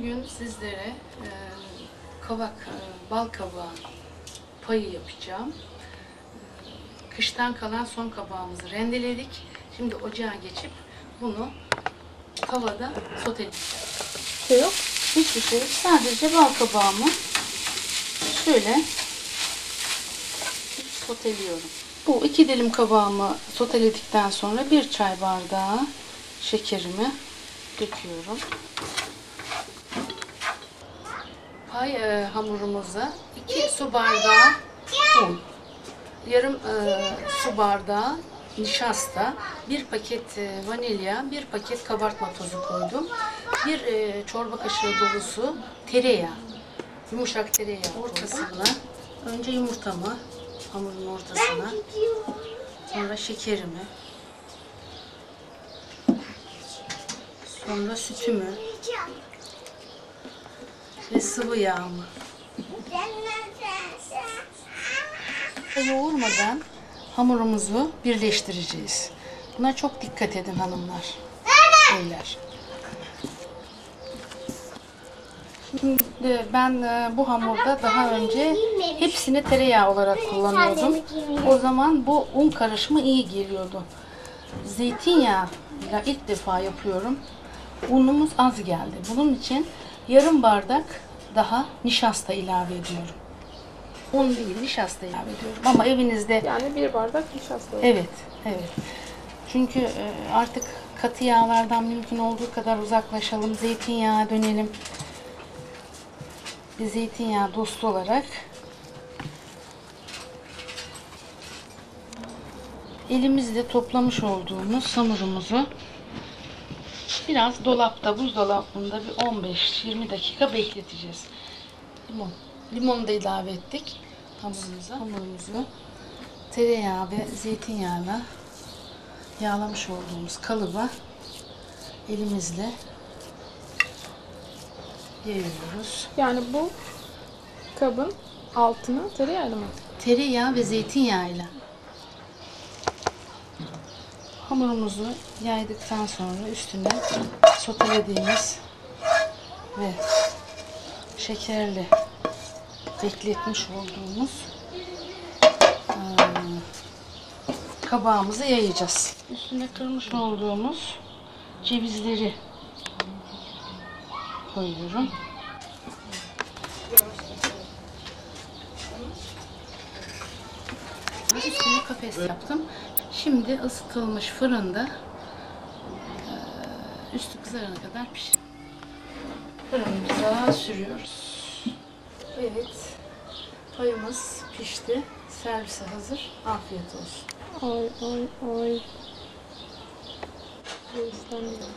Bugün sizlere e, kavak, e, bal kabağı payı yapacağım. E, Kıştan kalan son kabağımızı rendeledik. Şimdi ocağa geçip bunu tavada soteleyeceğiz. şey yok. Hiçbir şey, sadece bal kabağımı şöyle soteliyorum. Bu iki dilim kabağımı soteledikten sonra bir çay bardağı şekerimi döküyorum. Pay e, hamurumuza 2 su bardağı un, yarım e, su bardağı nişasta, bir paket e, vanilya, bir paket kabartma tozu koydum. Bir e, çorba kaşığı dolusu tereyağı, yumuşak tereyağı ortasına. Önce yumurtamı hamurun ortasına, sonra şekerimi, sonra sütümü ve sıvı yağımı yoğurmadan hamurumuzu birleştireceğiz. Buna çok dikkat edin hanımlar. Beyler. Şimdi ben e, bu hamurda daha önce hepsini tereyağı olarak kullanıyordum. O zaman bu un karışımı iyi geliyordu. Zeytinyağı ilk defa yapıyorum. Unumuz az geldi. Bunun için yarım bardak daha nişasta ilave ediyorum. Un değil, nişasta ilave ediyorum. Ama evinizde Yani bir bardak nişasta. Evet, evet. Çünkü e, artık katı yağlardan mümkün olduğu kadar uzaklaşalım. Zeytinyağı dönelim. Bir zeytinyağı dostu olarak elimizde toplamış olduğumuz hamurumuzu biraz dolapta, buzdolabında bir 15-20 dakika bekleteceğiz. Limon. Limonu da ilave ettik hamurumuza. Hamurumuzu tereyağı ve zeytinyağıyla yağlamış olduğumuz kalıba elimizle yayıyoruz. Yani bu kabın altına tereyağlı mı? Tereyağı ve zeytinyağıyla hamurumuzu yaydıktan sonra üstüne sotelediğimiz ve şekerle bekletmiş olduğumuz kabağımızı yayacağız. Üstüne kırmış olduğumuz cevizleri koyuyorum. Üstüne kafes yaptım. Şimdi ısıtılmış fırında eee, üstü kızarana kadar pişir. Fırınımıza sürüyoruz. Evet. Payımız pişti. Servise hazır. Afiyet olsun. Oy oy oy. Göstermiyorum.